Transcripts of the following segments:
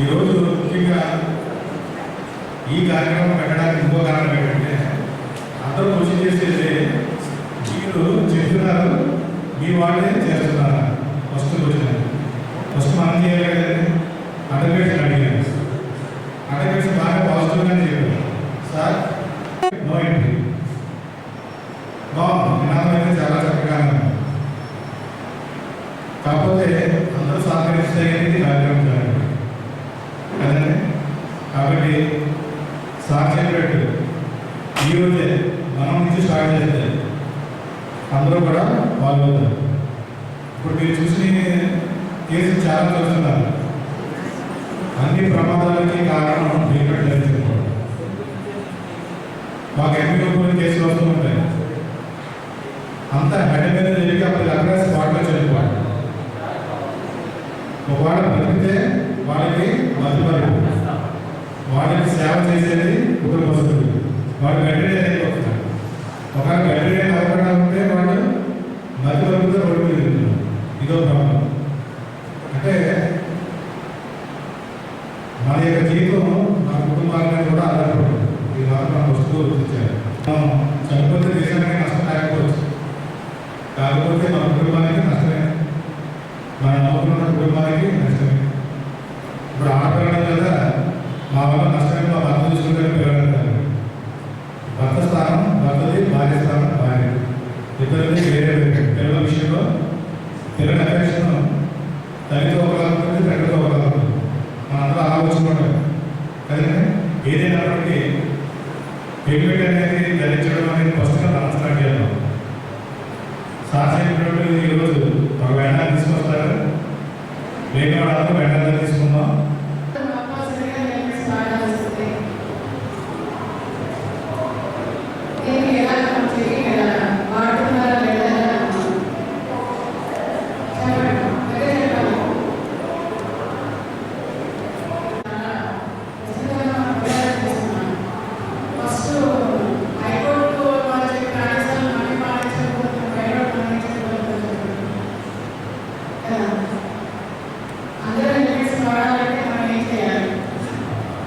ఈరోజు ముఖ్యంగా ఈ కార్యక్రమం పెట్టడానికి ఇంకో కారణం ఏంటంటే అందరూ కృషి చేసేది మీరు చెప్తున్నారు మీ వాళ్ళే చేస్తున్నారు. ఫస్ట్ క్వశ్చన్ ఫస్ట్ మనం చేయాలి కదండి. అడ్వకేట్స్ అడిగాను అడ్వకేట్స్ బాగా పాజిటివ్గానే చెప్పారు సార్ నో ఎంట్రీ బాగుంది నినాదం అయితే చాలా చక్కగానే ఉంది కాకపోతే అందరూ సహకరిస్తే అనేది కార్యక్రమం జరగదు కదండి కాబట్టి స్టార్ట్ చెప్పినట్టు ఈరోజే మనం నుంచి స్టార్ట్ చేస్తే అందరూ కూడా పాల్గొంటారు. ఇప్పుడు మీరు చూసి కేసులు చాలా చూస్తున్నారు. అన్ని ప్రమాదాలకి కారణం హెల్మెట్ ధరించకపోవడం మాకు ఎంపీ కొన్ని కేసులు వస్తూ ఉంటాయి? అంత హెడ్ మీద జరిగి అప్పుడు అక్కడ స్పాట్లో చనిపోవాలి ఒకవేళ బ్రతికితే వాళ్ళకి చేసేది కుటుంబ సభ్యులు వాళ్ళు వెంటనే అయిపోతున్నారు ఒకవేళ వెంటనే అవ్వకుండా ఉంటే వాళ్ళు మధ్యవర్తితో రోడ్డు మీద ఇదో ప్రాబ్లం అంటే మన యొక్క జీవితం మన కుటుంబాల మీద కూడా ఆధారపడుతుంది. ఈ మాత్రం వస్తువులు గుర్తించారు చనిపోతే దేశానికి నష్టం లేకపోవచ్చు కాకపోతే మన కుటుంబానికి నష్టమే. మన నమ్ముకున్న కుటుంబానికి నష్టమే. ఇప్పుడు ఆడపిల్లల కదా మా వల్ల ఇద్దరిది వేరే వేరే పిల్లల విషయంలో పిల్లల అఫెక్షన్ తల్లితో ఒకలా ఉంటుంది తండ్రితో ఒకలా ఉంటుంది మనందరూ ఆలోచించుకుంటాం కదండి? ఏదైనప్పటికీ హెల్మెట్ అనేది ధరించడం అనేది ఫస్ట్గా మనం స్టార్ట్ చేద్దాం ఈరోజు ఒక వెంటనే తీసుకొస్తారు? లేని వెంటనే తీసుకుందాం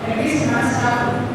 É isso que nós.